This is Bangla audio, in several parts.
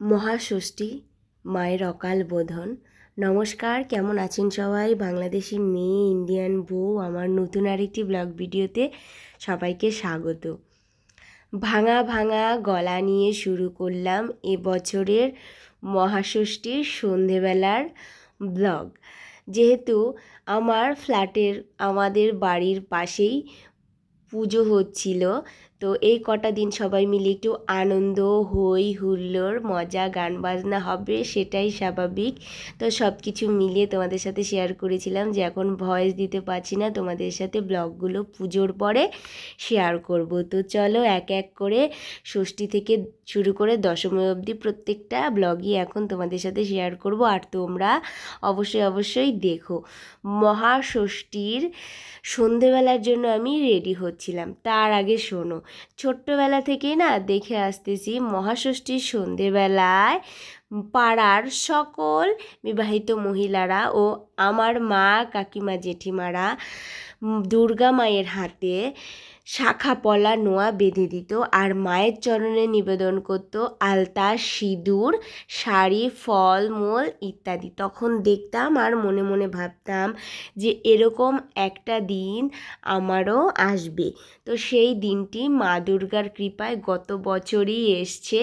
মহাষষ্ঠী, মায়ের অকাল বোধন। নমস্কার, কেমন আছেন সবাই? বাংলাদেশি মেয়ে, ইন্ডিয়ান বউ, আমার নতুন আরেকটি ব্লগ ভিডিওতে সবাইকে স্বাগত। ভাঙা ভাঙা গলা নিয়ে শুরু করলাম এবছরের মহাষষ্ঠীর সন্ধেবেলার ব্লগ। যেহেতু আমার ফ্ল্যাটের, আমাদের বাড়ির পাশেই পুজো হচ্ছিল তো এই কটা দিন সবাই মিলে একটু আনন্দ, হই হুল্লোড়, মজা, গান বাজনা হবে সেটাই স্বাভাবিক। তো সব কিছু মিলিয়ে তোমাদের সাথে শেয়ার করেছিলাম যে এখন ভয়েস দিতে পারছি না, তোমাদের সাথে ব্লগগুলো পুজোর পরে শেয়ার করব। তো চলো এক এক করে ষষ্ঠী থেকে শুরু করে দশমী অবধি প্রত্যেকটা ব্লগই এখন তোমাদের সাথে শেয়ার করব আর তোমরা অবশ্যই অবশ্যই দেখো। মহাষষ্ঠীর সন্ধেবেলার জন্য আমি রেডি হচ্ছিলাম। তার আগে শোনো ছোট্টবেলা থেকেই না দেখে আসতেছি মহাষষ্ঠীর সন্ধেবেলায় পাড়ার সকল বিবাহিত মহিলারা ও আমার মা, কাকিমা, জেঠিমারা দুর্গা মায়ের হাতে শাখা, পলা, নোয়া বেঁধে দিত আর মায়ের চরণে নিবেদন করত আলতা, সিঁদুর, শাড়ি, ফল, মূল ইত্যাদি। তখন দেখতাম আর মনে মনে ভাবতাম যে এরকম একটা দিন আমারও আসবে। তো সেই দিনটি মা দুর্গার কৃপায় গত বছরই এসছে।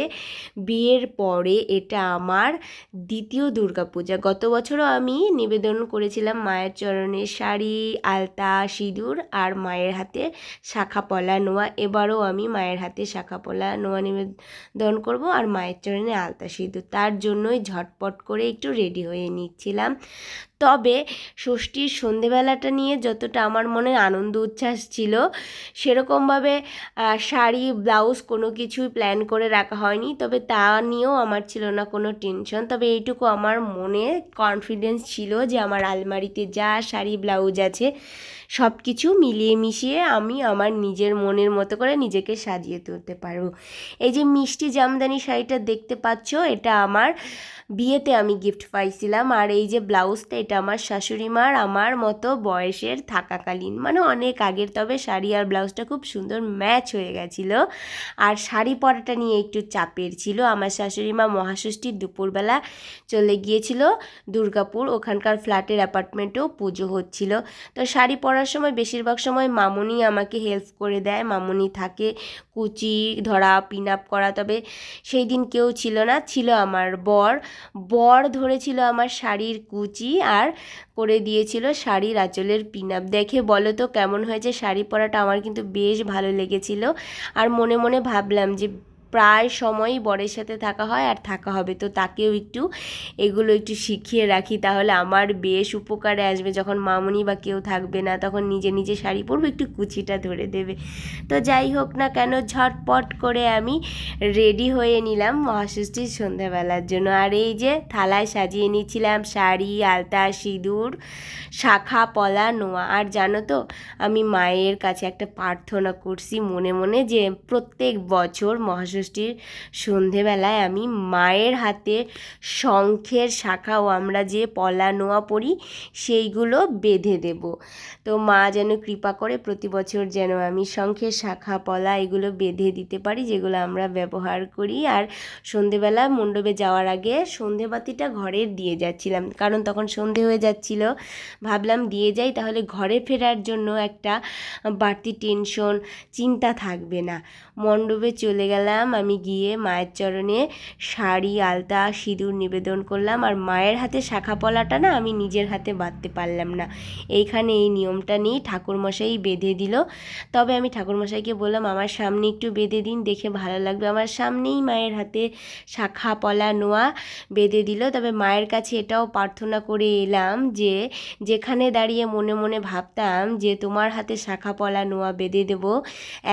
বিয়ের পরে এটা আমার দ্বিতীয় দুর্গা পূজা গত বছরও আমি নিবেদন করেছিলাম মায়ের চরণে শাড়ি, আলতা, সিঁদুর আর মায়ের হাতে শাখা পলা নোয়া। এবারও আমি মায়ের হাতে শাখা পলা নোয়া নিবেদন করব আর মায়ের চরণে আলতা, সিঁদুর। তার জন্যই ঝটপট করে একটু রেডি হয়ে নিচ্ছিলাম। তবে ষষ্ঠীর সন্ধেবেলাটা নিয়ে যতটা আমার মনে আনন্দ উচ্ছ্বাস ছিল, সেরকমভাবে শাড়ি, ব্লাউজ কোনো কিছুই প্ল্যান করে রাখা হয়নি। তবে তা নিয়েও আমার ছিল না কোনো টেনশন তবে এইটুকু আমার মনে কনফিডেন্স ছিল যে আমার আলমারিতে যা শাড়ি, ব্লাউজ আছে সব কিছু মিলিয়ে মিশিয়ে আমি আমার নিজের মনের মতো করে নিজেকে সাজিয়ে তুলতে পারব। এই যে মিষ্টি জামদানি শাড়িটা দেখতে পাচ্ছ, এটা আমার বিয়েতে আমি গিফট পাইছিলাম। আর এই যে ব্লাউজটা এটা আমার শাশুড়ি মার, আমার মতো বয়সের থাকাকালীন। মানে অনেক আগের, তবে শাড়ি আর ব্লাউজটা খুব সুন্দর ম্যাচ হয়ে গেছিল। আর শাড়ি পরাটা নিয়ে একটু চাপের ছিল। আমার শাশুড়ি মা মহাষষ্ঠীর দুপুরবেলা চলে গিয়েছিল দুর্গাপুর। ওখানকার ফ্ল্যাটের অ্যাপার্টমেন্টেও পুজো হচ্ছিল। তো শাড়ি পরার সময়, বেশিরভাগ সময় মামুনি আমাকে হেল্প করে দেয়। মামুনি থাকে কুচি, ধরা পিন আপ করা, তবে সেই দিন কেউ ছিল না। ছিল আমার বর। বর ধরেছিল আমার শাড়ির কুচি আর করে দিয়েছিল শাড়ির আঁচলের পিন আপ দেখে বলো তো কেমন হয়েছে? শাড়ি পরাটা আমার কিন্তু বেশ ভালো লেগেছিল। আর মনে মনে ভাবলাম যে প্রায় সময়ই বরের সাথে থাকা হয় আর থাকা হবে। তো তাকেও একটু এগুলো একটু শিখিয়ে রাখি, তাহলে আমার বেশ উপকারে আসবে। যখন মামুনি বা কেউ থাকবে না, তখন নিজে নিজে শাড়ি পরবো, একটু কুচিটা ধরে দেবে। তো যাই হোক না কেন, ঝটপট করে আমি রেডি হয়ে নিলাম মহাষষ্ঠীর সন্ধ্যাবেলার জন্য। আর এই যে থালায় সাজিয়ে নিয়েছিলাম শাড়ি, আলতা, সিঁদুর, শাখা, পলা, নোয়া। আর জানো তো, আমি মায়ের কাছে একটা প্রার্থনা করছি মনে মনে যে প্রত্যেক বছর মহাষষ্ঠীর সন্ধেবেলায় আমি মায়ের হাতে শঙ্খের শাখা ও আমরা যে পলা নোয়া পড়ি সেইগুলো বেঁধে দেব। তো মা যেন কৃপা করে প্রতি বছর যেন আমি শঙ্খের শাখা, পলা এগুলো বেঁধে দিতে পারি, যেগুলো আমরা ব্যবহার করি। আর সন্ধেবেলা মণ্ডপে যাওয়ার আগে সন্ধেবাতিটা ঘরের দিয়ে যাচ্ছিলাম। কারণ তখন সন্ধে হয়ে যাচ্ছিল, ভাবলাম দিয়ে যাই, তাহলে ঘরে ফেরার জন্য একটা বাড়তি টেনশন, চিন্তা থাকবে না। মণ্ডপে চলে গেলাম আমি গিয়ে মায়ের চরণে শাড়ি, আলতা, সিঁদুর নিবেদন করলাম। আর মায়ের হাতে শাখা পলাটা না আমি নিজের হাতে বাঁধতে পারলাম না। এইখানে এই নিয়মটা নিয়েই ঠাকুরমশাই বেঁধে দিল। তবে আমি ঠাকুরমশাইকে বললাম, আমার সামনে একটু বেঁধে দিন, দেখে ভালো লাগবে। আমার সামনেই মায়ের হাতে শাখা পলা নোয়া বেঁধে দিল। তবে মায়ের কাছে এটাও প্রার্থনা করে এলাম যে, যেখানে দাঁড়িয়ে মনে মনে ভাবতাম যে তোমার হাতে শাখা পলা নোয়া বেঁধে দেব,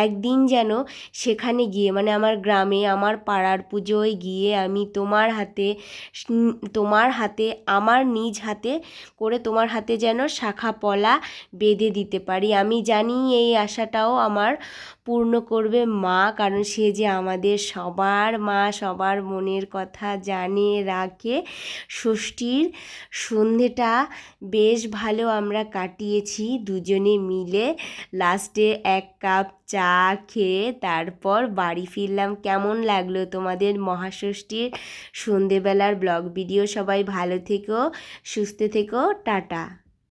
একদিন যেন সেখানে গিয়ে মানে আমার গ্রামে আমার পাড়ার পুজোয় গিয়ে আমি তোমার হাতে তোমার হাতে, আমার নিজ হাতে করে তোমার হাতে যেন শাখা পলা বেঁধে দিতে পারি। আমি জানি এই আশাটাও আমার পূর্ণ করবে মা, কারণ সে যে আমাদের সবার মা, সবার মনের কথা জানে, রাখে। ষষ্ঠীর সন্ধেটা বেশ ভালো আমরা কাটিয়েছি দুজনে মিলে। লাস্টে এক কাপ চা খেয়ে তারপর বাড়ি ফিরলাম কেমন লাগল তোমাদের মহাষষ্ঠীর সন্ধেবেলার ব্লগ? ভিডিও সবাই ভালো থেকো সুস্থ থেকো টাটা।